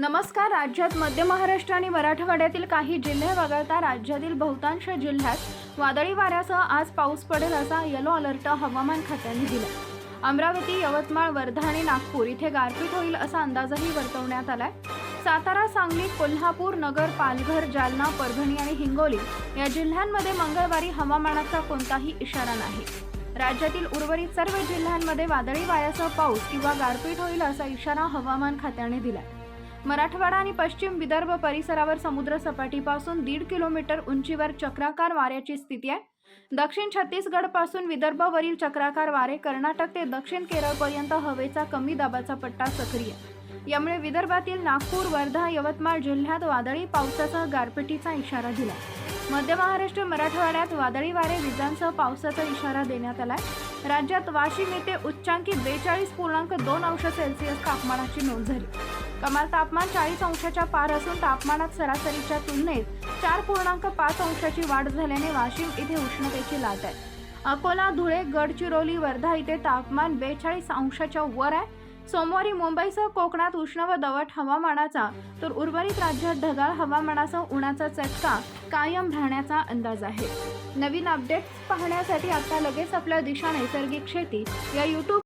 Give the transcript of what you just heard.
नमस्कार राज्यात मध्य महाराष्ट्र आणि मराठवाड्यातील काही जिल्हे वगळता राज्यातील बहुतांश जिल्ह्यात वादळी वाऱ्यासह आज पाऊस पडेल असा येलो अलर्ट हवामान खात्याने दिला. अमरावती यवतमाळ वर्धा आणि नागपूर इथे गारपीट होईल असा अंदाजही वर्तवण्यात आलाय. सातारा सांगली कोल्हापूर नगर पालघर जालना परभणी आणि हिंगोली या जिल्ह्यांमध्ये मंगळवारी हवामानाचा कोणताही इशारा नाही. राज्यातील उर्वरित सर्व जिल्ह्यांमध्ये वादळी वाऱ्यासह पाऊस किंवा गारपीट होईल असा इशारा हवामान खात्याने दिलाय. मराठवाडा आणि पश्चिम विदर्भ परिसरावर समुद्र सपाटीपासून दीड किलोमीटर उंचीवर चक्राकार वाऱ्याची स्थिती आहे. दक्षिण छत्तीसगडपासून विदर्भावरील चक्राकार वारे कर्नाटक ते दक्षिण केरळपर्यंत हवेचा कमी दाबाचा पट्टा सक्रिय. यामुळे विदर्भातील नागपूर वर्धा यवतमाळ जिल्ह्यात वादळी पावसासह गारपिटीचा इशारा दिला मध्य महाराष्ट्र मराठवाड्यात वादळी वारे विजांसह पावसाचा इशारा देण्यात आलाय. राज्यात वाशिम येथे उच्चांकी बेचाळीस पूर्णांक दोन अंश सेल्सिअस तापमानाची नोंद झाली. कमाल तापमान चाळीस अंशाच्या पार असून तापमानात सरासरीच्या तुलनेत चार पूर्णांक पाच अंशाची वाढ झाल्याने वाशिम इथे उष्णतेची लाट आहे. अकोला धुळे गडचिरोली वर्धा इथे तापमान बेचाळीस अंशाच्या वर आहे. सोमवारी मुंबईसह कोकणात उष्ण व दवट हवामानाचा तर उर्वरित राज्यात ढगाळ हवामानासह उन्हाचा चटका कायम राहण्याचा अंदाज आहे. नवीन अपडेट्स पाहण्यासाठी आता लगेच आपल्या दिशा नैसर्गिक शेती या यूट्यूब